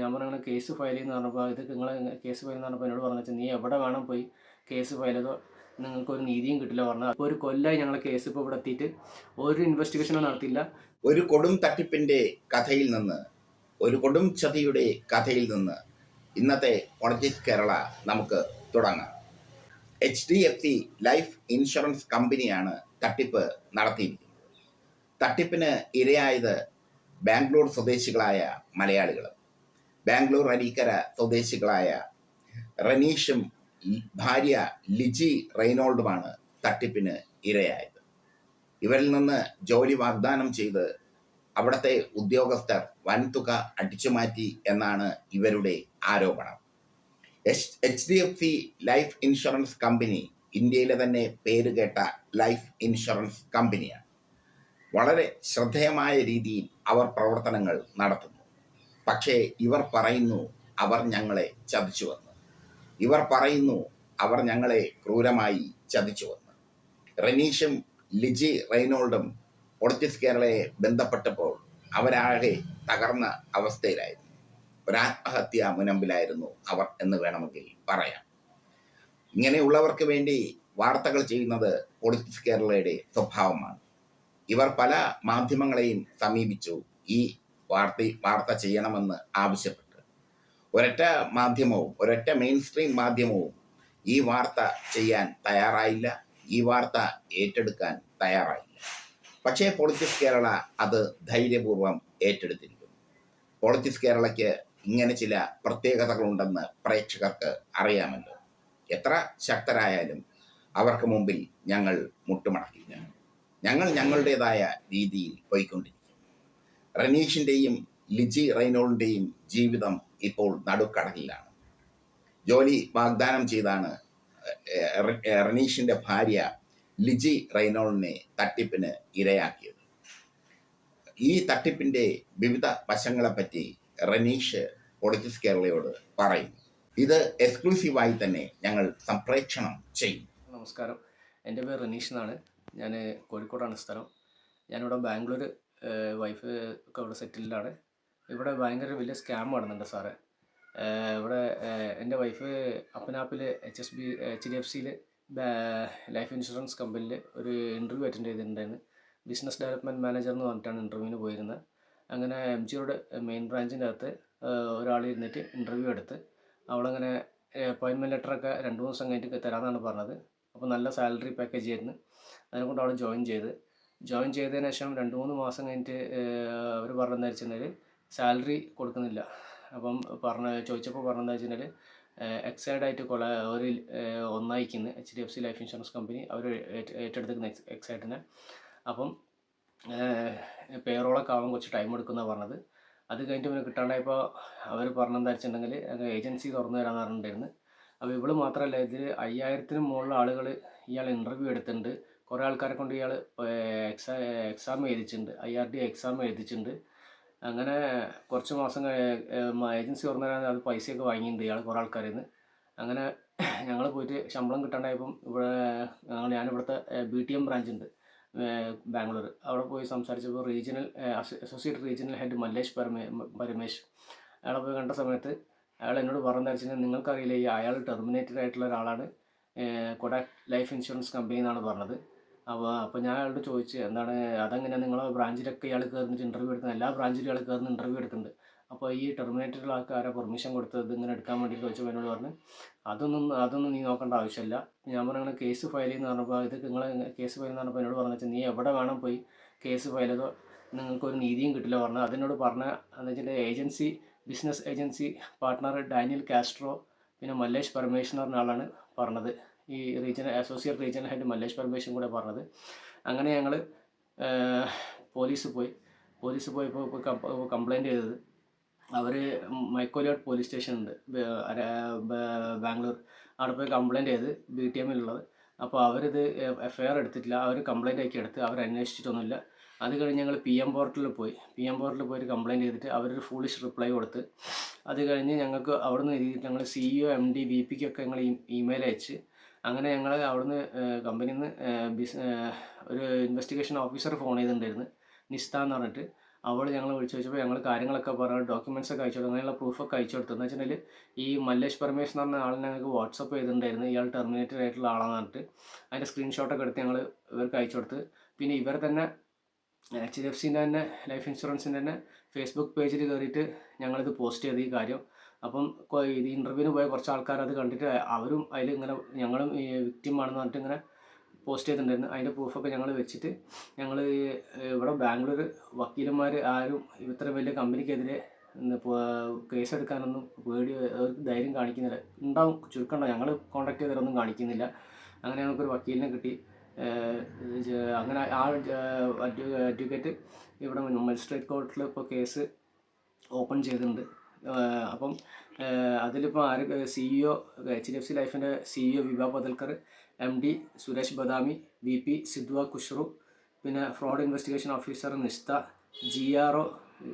ഞാൻ പറഞ്ഞ case file ചെയ്യുന്ന പറഞ്ഞപ്പോൾ ഇത് നിങ്ങൾ കേസ് ഫയൽ എന്ന് പറഞ്ഞപ്പോൾ എന്നോട് പറഞ്ഞു നീ എവിടെ വേണം പോയി കേസ് ഫയൽ ചെയ്തോ നിങ്ങൾക്കൊരു നീതിയും കിട്ടില്ല പറഞ്ഞു അപ്പോൾ ഒരു കൊല്ലമായി ഞങ്ങൾ കേസ് ഇപ്പോൾ ഇവിടെ എത്തിയിട്ട് ഒരു ഇൻവെസ്റ്റിഗേഷനും നടത്തില്ല ഒരു കൊടും തട്ടിപ്പിന്റെ കഥയിൽ നിന്ന് ഒരു കൊടും ചതിയുടെ കഥയിൽ നിന്ന് ഇന്നത്തെ പൊളിറ്റിക്സ് കേരള നമുക്ക് തുടങ്ങാം. H D F C life insurance കമ്പനിയാണ് തട്ടിപ്പ് നടത്തിയിരിക്കുന്നത്. തട്ടിപ്പിന് ഇരയായത് ബാംഗ്ലൂർ സ്വദേശികളായ മലയാളികൾ ബാംഗ്ലൂർ അരീക്കര സ്വദേശികളായ റനീഷും ഭാര്യ ലിജി റെയ്നോൾഡുമാണ് തട്ടിപ്പിന് ഇരയായത്. ഇവരിൽ നിന്ന് ജോലി വാഗ്ദാനം ചെയ്ത് അവിടുത്തെ ഉദ്യോഗസ്ഥർ വൻതുക അടിച്ചുമാറ്റി എന്നാണ് ഇവരുടെ ആരോപണം. H D F C life insurance company ഇന്ത്യയിലെ തന്നെ പേരുകേട്ട ലൈഫ് ഇൻഷുറൻസ് കമ്പനിയാണ്. വളരെ ശ്രദ്ധേയമായ രീതിയിൽ അവർ പ്രവർത്തനങ്ങൾ നടത്തുന്നു. പക്ഷേ ഇവർ പറയുന്നു അവർ ഞങ്ങളെ ചതിച്ചു വന്ന്. ഇവർ പറയുന്നു അവർ ഞങ്ങളെ ക്രൂരമായി ചതിച്ചു വന്ന്. റനീഷും ലിജി റെയ്നോൾഡും ഒളിറ്റിസ് കേരളയെ ബന്ധപ്പെട്ടപ്പോൾ അവരാകെ തകർന്ന അവസ്ഥയിലായിരുന്നു. ഒരാത്മഹത്യാ മുനമ്പിലായിരുന്നു അവർ എന്ന് വേണമെങ്കിൽ പറയാം. ഇങ്ങനെയുള്ളവർക്ക് വേണ്ടി വാർത്തകൾ ചെയ്യുന്നത് പൊളിറ്റിക്സ് കേരളയുടെ സ്വഭാവമാണ്. ഇവർ പല മാധ്യമങ്ങളെയും സമീപിച്ചു ഈ വാർത്ത വാർത്ത ചെയ്യണമെന്ന് ആവശ്യപ്പെട്ടു. ഒരൊറ്റ മാധ്യമവും ഒരൊറ്റ മെയിൻ സ്ട്രീം മാധ്യമവും ഈ വാർത്ത ചെയ്യാൻ തയ്യാറായില്ല. ഈ വാർത്ത ഏറ്റെടുക്കാൻ തയ്യാറായില്ല. പക്ഷേ പൊളിറ്റിക്സ് കേരള അത് ധൈര്യപൂർവം ഏറ്റെടുത്തിരിക്കുന്നു. പൊളിറ്റിക്സ് കേരളയ്ക്ക് ഇങ്ങനെ ചില പ്രത്യേകതകളുണ്ടെന്ന് പ്രേക്ഷകർക്ക് അറിയാമല്ലോ. എത്ര ശക്തരായാലും അവർക്ക് മുമ്പിൽ ഞങ്ങൾ മുട്ടുമടക്കില്ല. ഞങ്ങൾ ഞങ്ങളുടേതായ രീതിയിൽ പോയിക്കൊണ്ടിരിക്കും റനീഷിന്റെയും ലിജി റൈനോളിന്റെയും ജീവിതം ഇപ്പോൾ നടുക്കടലിലാണ്. ജോലി വാഗ്ദാനം ചെയ്താണ് റനീഷിന്റെ ഭാര്യ ലിജി റൈനോളിനെ തട്ടിപ്പിന് ഇരയാക്കിയത്. ഈ തട്ടിപ്പിന്റെ വിവിധ വശങ്ങളെപ്പറ്റി റനീഷ് പൊളിറ്റിക്സ് കേരളയോട് പറയും ഇത് എക്സ്ക്ലൂസീവായി തന്നെ ഞങ്ങൾ സംപ്രേക്ഷണം ചെയ്യും. നമസ്കാരം. എന്റെ പേര് റനീഷ് എന്നാണ്. ഞാൻ കോഴിക്കോടാണ് സ്ഥലം. ഞാനിവിടെ ബാംഗ്ലൂർ വൈഫ് ഒക്കെ ഇവിടെ സെറ്റിൽഡാണ് ഇവിടെ ഭയങ്കര വലിയ സ്കാം നടന്നുണ്ട് സാറേ. ഇവിടെ എന്റെ wife അപ്പനാപ്പിൽ H S B H D F സിയിൽ ലൈഫ് ഇൻഷുറൻസ് കമ്പനിയിൽ ഒരു ഇന്റർവ്യൂ അറ്റൻഡ് ചെയ്തിട്ടുണ്ടായിരുന്നു. ബിസിനസ് ഡെവലപ്മെന്റ് മാനേജർ എന്ന് പറഞ്ഞിട്ടാണ് ഇന്റർവ്യൂവിന് പോയിരുന്നത് അങ്ങനെ എം ജിയുടെ മെയിൻ ബ്രാഞ്ചിന്റെ അകത്ത് ഒരാൾ ഇരുന്നിട്ട് ഇന്റർവ്യൂ എടുത്ത് അവളങ്ങനെ അപ്പോയിൻമെന്റ് ലെറ്ററൊക്കെ രണ്ട് മൂന്ന് ദിവസം കഴിഞ്ഞിട്ട് തരാമെന്നാണ് പറഞ്ഞത്. അപ്പോൾ നല്ല സാലറി പാക്കേജ് ആയിരുന്നു. അതിനെക്കൊണ്ട് അവൾ ജോയിൻ ചെയ്ത്. ജോയിൻ ചെയ്തതിന് ശേഷം രണ്ട് മൂന്ന് മാസം കഴിഞ്ഞിട്ട് അവർ പറഞ്ഞതെന്ന് വെച്ചിട്ടുണ്ടെങ്കിൽ സാലറി കൊടുക്കുന്നില്ല. അപ്പം പറഞ്ഞ ചോദിച്ചപ്പോൾ പറഞ്ഞതെന്ന് വെച്ചിട്ടുണ്ടെങ്കിൽ എക്സൈഡ് ആയിട്ട് കൊള അവർ ഒന്നായിക്കുന്ന H D F C life insurance company അവർ ഏറ്റെടുത്തിരിക്കുന്ന എക്സ് എക്സൈഡിനെ അപ്പം പേറോളൊക്കെ ആവാൻ കുറച്ച് ടൈം എടുക്കുന്ന പറഞ്ഞത്. അത് കഴിഞ്ഞിട്ട് പിന്നെ കിട്ടാണ്ടായപ്പോൾ അവർ പറഞ്ഞെന്താ വെച്ചിട്ടുണ്ടെങ്കിൽ ഏജൻസി തുറന്നു തരാമെന്ന് പറഞ്ഞിട്ടുണ്ടായിരുന്നു. അപ്പോൾ ഇവൾ മാത്രമല്ല ഇതിൽ അയ്യായിരത്തിന് മുകളിൽ ആളുകൾ ഇയാൾ ഇന്റർവ്യൂ എടുത്തിട്ടുണ്ട്. കുറേ ആൾക്കാരെ കൊണ്ട് ഇയാൾ എക്സാ എക്സാം എഴുതിച്ചിട്ടുണ്ട്. ഐ ആർ ഡി എക്സാം എഴുതിച്ചിട്ടുണ്ട്. അങ്ങനെ കുറച്ച് മാസം ഏജൻസി തുറന്നു തരാൻ അത് പൈസയൊക്കെ വാങ്ങിയിട്ടുണ്ട് ഇയാൾ കുറേ ആൾക്കാരിൽ നിന്ന് അങ്ങനെ ഞങ്ങൾ പോയിട്ട് ശമ്പളം കിട്ടാണ്ടായപ്പം ഇവിടെ ഞങ്ങൾ ഞാനിവിടുത്തെ ബി ടി എം ബ്രാഞ്ച് ഉണ്ട് ബാംഗ്ലൂർ. അവിടെ പോയി സംസാരിച്ചപ്പോൾ regional associate regional head Mallesh പരമേ Paramesh. അയാളെ പോയി കണ്ട സമയത്ത് അയാൾ എന്നോട് പറഞ്ഞു നിങ്ങൾക്കറിയില്ല ഈ അയാൾ ടെർമിനേറ്റഡ് ആയിട്ടുള്ള ഒരാളാണ് കൊടാക് ലൈഫ് ഇൻഷുറൻസ് കമ്പനി എന്നാണ് പറഞ്ഞത്. അപ്പോൾ അപ്പോൾ ഞാൻ അയാളോട് ചോദിച്ചു എന്താണ് അതെങ്ങനെയാണ് നിങ്ങളെ ബ്രാഞ്ചിലൊക്കെ ഇയാൾ കയറിയിട്ട് ഇന്റർവ്യൂ എടുക്കുന്നത്? എല്ലാ ബ്രാഞ്ചിലും ഇയാൾ കയറുന്ന ഇന്റർവ്യൂ എടുക്കുന്നുണ്ട്. അപ്പോൾ ഈ ടെർമിനേറ്ററിൽ ആൾക്കാരെ പെർമിഷൻ കൊടുത്തത് ഇങ്ങനെ എടുക്കാൻ വേണ്ടി ചോദിച്ചപ്പോൾ എന്നോട് പറഞ്ഞു അതൊന്നും അതൊന്നും നീ നോക്കേണ്ട ആവശ്യമില്ല. ഞാൻ പറഞ്ഞു കേസ് ഫയൽ ചെയ്യുന്ന പറഞ്ഞപ്പോൾ ഇത് നിങ്ങൾ കേസ് ഫയൽ എന്ന് പറഞ്ഞപ്പോൾ എന്നോട് പറഞ്ഞു നീ എവിടെ വേണം പോയി കേസ് ഫയൽ ചെയ്തോ നിങ്ങൾക്കൊരു നീതിയും കിട്ടില്ല? പറഞ്ഞു അതിനോട് പറഞ്ഞ എന്താ വെച്ചാൽ agency business agency partner Daniel Castro പിന്നെ മല്ലേഷ് പരമേഷ് എന്ന് ആളാണ് പറഞ്ഞത്. ഈ regional associate regional head Mallesh Parameshan കൂടെ പറഞ്ഞത്. അങ്ങനെ ഞങ്ങൾ പോലീസ് പോയി. പോലീസ് പോയപ്പോൾ കംപ്ലയിന്റ് ചെയ്തത് അവർ മൈക്കോലിയോട്ട് പോലീസ് സ്റ്റേഷൻ ഉണ്ട്. ബാംഗ്ലൂർ. അവിടെ പോയി കംപ്ലയിന്റ് ചെയ്ത് ബി ടി എമ്മിലുള്ളത് അപ്പോൾ അവരിത് എഫ് ഐ ആർ എടുത്തിട്ടില്ല. അവർ കംപ്ലയിന്റ് ആക്കി എടുത്ത് അവർ അന്വേഷിച്ചിട്ടൊന്നുമില്ല. അത് കഴിഞ്ഞ് ഞങ്ങൾ പി എം പോർട്ടലിൽ പോയി. പി എം പോർട്ടലിൽ പോയിട്ട് കംപ്ലയിന്റ് ചെയ്തിട്ട് അവരൊരു ഫൂളിഷ് റിപ്ലൈ കൊടുത്ത്. അത് കഴിഞ്ഞ് ഞങ്ങൾക്ക് അവിടുന്ന് എഴുതിയിട്ട് ഞങ്ങൾ C CEO M D V പിക്കൊക്കെ ഞങ്ങൾ ഇമെയിൽ അയച്ച് അങ്ങനെ ഞങ്ങൾ അവിടുന്ന് കമ്പനിയിൽ നിന്ന് ബിസ് ഒരു ഇൻവെസ്റ്റിഗേഷൻ ഓഫീസർ ഫോൺ ചെയ്തിട്ടുണ്ടായിരുന്നു. നിസ്ത എന്ന് പറഞ്ഞിട്ട്. അവൾ ഞങ്ങൾ വിളിച്ചു വെച്ചപ്പോൾ ഞങ്ങൾ കാര്യങ്ങളൊക്കെ പറഞ്ഞു ഡോക്യുമെന്റ്സ് ഒക്കെ അയച്ചു കൊടുത്തു അങ്ങനെയുള്ള പ്രൂഫൊക്കെ അയച്ചു കൊടുത്തു. എന്ന് ഈ മല്ലേഷ് പരമേശ് എന്ന് പറഞ്ഞ ആളിനെ ഞങ്ങൾക്ക് വാട്സപ്പ് ചെയ്തിട്ടുണ്ടായിരുന്നു. ഇയാൾ ടെർമിനേറ്റഡ് ആയിട്ടുള്ള ആളാന്ന് പറഞ്ഞിട്ട്. അതിന്റെ സ്ക്രീൻഷോട്ടൊക്കെ എടുത്ത് ഞങ്ങൾ ഇവർക്ക് അയച്ചു കൊടുത്ത്. പിന്നെ ഇവർ തന്നെ എച്ച് ഡി എഫ് സിന്റെ തന്നെ ലൈഫ് ഇൻഷുറൻസിന്റെ തന്നെ ഫേസ്ബുക്ക് പേജിൽ കയറിയിട്ട് ഞങ്ങളിത് പോസ്റ്റ് ചെയ്ത് ഈ കാര്യം. അപ്പം ഇത് ഇന്റർവ്യൂവിന് പോയ കുറച്ച് ആൾക്കാർ അത് കണ്ടിട്ട് അവരും അതിൽ ഇങ്ങനെ ഞങ്ങളും ഈ വിക്റ്റിം ആണെന്ന് പറഞ്ഞിട്ട് ഇങ്ങനെ പോസ്റ്റ് ചെയ്തിട്ടുണ്ടായിരുന്നു. അതിന്റെ പ്രൂഫൊക്കെ ഞങ്ങൾ വെച്ചിട്ട് ഞങ്ങൾ ഇവിടെ ബാംഗ്ലൂർ വക്കീലന്മാർ ആരും ഇത്ര വലിയ കമ്പനിക്കെതിരെ കേസ് എടുക്കാനൊന്നും പേടി അവർക്ക് ധൈര്യം കാണിക്കുന്നില്ല. ഉണ്ടാവും ചുരുക്കണ്ട? ഞങ്ങൾ കോൺടാക്ട് ചെയ്തവരൊന്നും കാണിക്കുന്നില്ല. അങ്ങനെ ഞങ്ങൾക്കൊരു വക്കീലിനെ കിട്ടി. അങ്ങനെ ആ അഡ്വക്കേറ്റ് ഇവിടെ മജിസ്ട്രേറ്റ് കോർട്ടിൽ ഇപ്പോൾ കേസ് ഓപ്പൺ ചെയ്തിട്ടുണ്ട്. അപ്പം അതിലിപ്പോൾ ആര് CEO H D F C ലൈഫിന്റെ CEO Vibha Padalkar M D Suresh Badami V P Sidhwa Khushru പിന്നെ fraud investigation officer Nishta G R O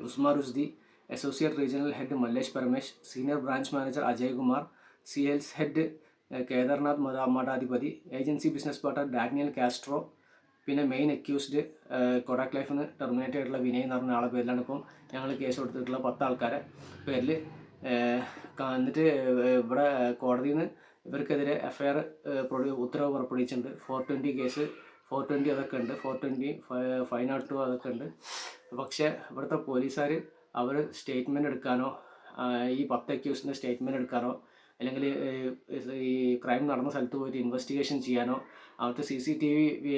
ഉസ്മാ Rushdi associate regional head Mallesh Paramesh senior branch manager Ajay Kumar C എൽസ് head Kedarnath മഠാധിപതി agency business partner Daniel Castro പിന്നെ main accused Kotak ലൈഫിൽ നിന്ന് terminate ആയിട്ടുള്ള വിനയ് എന്ന് പറഞ്ഞ ആളെ പേരിലാണ് ഇപ്പം ഞങ്ങൾ കേസ് കൊടുത്തിട്ടുള്ള പത്ത് ആൾക്കാരെ പേരിൽ എന്നിട്ട് ഇവിടെ കോടതിയിൽ നിന്ന് ഇവർക്കെതിരെ എഫ് ഐ ആർ ഉത്തരവ് പുറപ്പെടുവിച്ചിട്ടുണ്ട്. Four twenty case four twenty അതൊക്കെ ഉണ്ട്. Four twenty five note two അതൊക്കെ ഉണ്ട്. പക്ഷേ ഇവിടുത്തെ പോലീസുകാർ അവർ സ്റ്റേറ്റ്മെന്റ് എടുക്കാനോ ഈ പത്ത് അക്യൂസിന്റെ സ്റ്റേറ്റ്മെന്റ് എടുക്കാനോ അല്ലെങ്കിൽ ഈ ക്രൈം നടന്ന സ്ഥലത്ത് പോയിട്ട് ഇൻവെസ്റ്റിഗേഷൻ ചെയ്യാനോ അവിടുത്തെ C C T V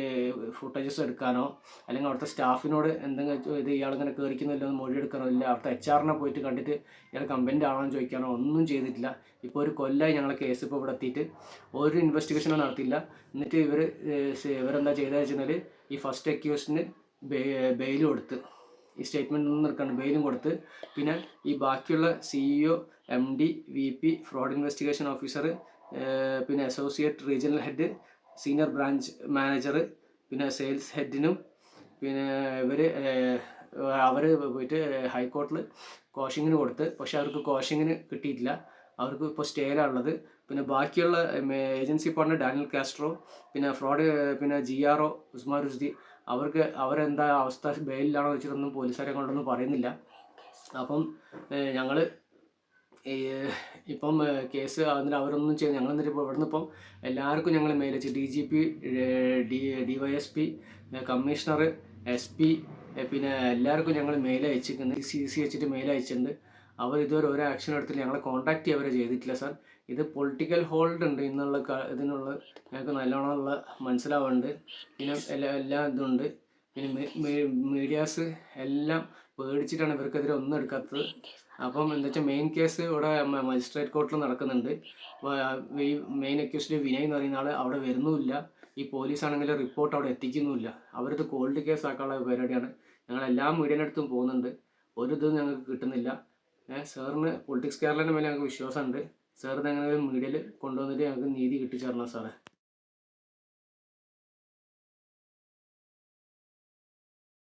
footages എടുക്കാനോ അല്ലെങ്കിൽ അവിടുത്തെ സ്റ്റാഫിനോട് എന്തെങ്കിലും ഇത് ഇയാളിങ്ങനെ എന്ന് മൊഴി എടുക്കാനോ ഇല്ല അവിടുത്തെ എച്ച് ആറിനെ പോയിട്ട് കണ്ടിട്ട് ഇയാൾ കമ്പനി ആണോ ചോദിക്കാനോ ഒന്നും ചെയ്തിട്ടില്ല. ഇപ്പോൾ ഒരു കൊല്ലമായി ഞങ്ങളെ കേസ് ഇപ്പോൾ ഇവിടെ എത്തിയിട്ട്. ഒരു ഇൻവെസ്റ്റിഗേഷനും നടത്തിയില്ല. എന്നിട്ട് ഇവർ ഇവരെന്താ ചെയ്തതെന്ന് വെച്ചാൽ ഈ ഫസ്റ്റ് അക്യൂസിന് ബെയിൽ കൊടുത്ത്. ഈ സ്റ്റേറ്റ്മെന്റ് ഒന്നും എടുക്കാണ്ട് ബെയിലും കൊടുത്ത്. പിന്നെ ഈ ബാക്കിയുള്ള CEO M D V P fraud investigation officer പിന്നെ associate regional head senior branch manager പിന്നെ സെയിൽസ് ഹെഡിനും പിന്നെ ഇവർ അവർ പോയിട്ട് ഹൈക്കോർട്ടിൽ കോഷിങ്ങിന് കൊടുത്ത്. പക്ഷെ അവർക്ക് കോഷിങ്ങിന് കിട്ടിയിട്ടില്ല. അവർക്ക് ഇപ്പോൾ സ്റ്റേയിലാണുള്ളത് പിന്നെ ബാക്കിയുള്ള ഏജൻസി പാർട്ണർ ഡാനിയൽ കാസ്ട്രോ പിന്നെ ഫ്രോഡ് പിന്നെ G R O Usman Rushdi അവർക്ക് അവരെന്താ അവസ്ഥ ബെയിലാണോ വെച്ചിട്ടൊന്നും പോലീസുകാരെ കൊണ്ടൊന്നും പറയുന്നില്ല. അപ്പം ഞങ്ങൾ ഇപ്പം കേസ് അതിൽ അവരൊന്നും ചെയ്ത് ഞങ്ങൾ എന്നിട്ട് ഇപ്പോൾ ഇവിടുന്ന് ഇപ്പം എല്ലാവർക്കും ഞങ്ങൾ മെയിൽ അയച്ചു. D G P D D Y S P commissioner S P പിന്നെ എല്ലാവർക്കും ഞങ്ങൾ മെയിൽ അയച്ചിരിക്കുന്നത് സി സി അയച്ചിട്ട് മെയിൽ അയച്ചിട്ടുണ്ട്. അവർ ഇതുവരെ ഒരു ആക്ഷൻ എടുത്തില്ല. ഞങ്ങളെ കോൺടാക്ട് ചെയ്യവരെ ചെയ്തിട്ടില്ല സാർ ഇത് പൊളിറ്റിക്കൽ ഹോൾഡ് ഉണ്ട് ഇന്നുള്ള ഇതിനുള്ള ഞങ്ങൾക്ക് നല്ലോണമുള്ള മനസ്സിലാവുന്നുണ്ട്. പിന്നെ എല്ലാ എല്ലാ ഇതുണ്ട്. പിന്നെ മീഡിയാസ് എല്ലാം പേടിച്ചിട്ടാണ് ഇവർക്കെതിരെ ഒന്നും എടുക്കാത്തത്. അപ്പം എന്താ വെച്ചാൽ മെയിൻ കേസ് ഇവിടെ മജിസ്ട്രേറ്റ് കോർട്ടിൽ നടക്കുന്നുണ്ട്. ഈ മെയിൻ അക്യൂസ്ഡ് വിനയ് എന്ന് പറയുന്ന ആൾ അവിടെ വരുന്നുമില്ല. ഈ പോലീസ് ആണെങ്കിൽ റിപ്പോർട്ട് അവിടെ എത്തിക്കുന്നുമില്ല. അവരത് കോൾഡ് കേസ് ആക്കാനുള്ള പരിപാടിയാണ്. ഞങ്ങൾ എല്ലാ മീഡിയയുടെ അടുത്തും പോകുന്നുണ്ട്. ഒരു ഇതും ഞങ്ങൾക്ക് കിട്ടുന്നില്ല. സാറിന് പൊളിറ്റിക്സ് കേരളന്റെ മേലെ ഞങ്ങൾക്ക് വിശ്വാസമുണ്ട്. സാർ ഇതെങ്ങനെ മീഡിയയിൽ കൊണ്ടുവന്നിട്ട് ഞങ്ങൾക്ക് നീതി കിട്ടിച്ചേരണം സാറേ.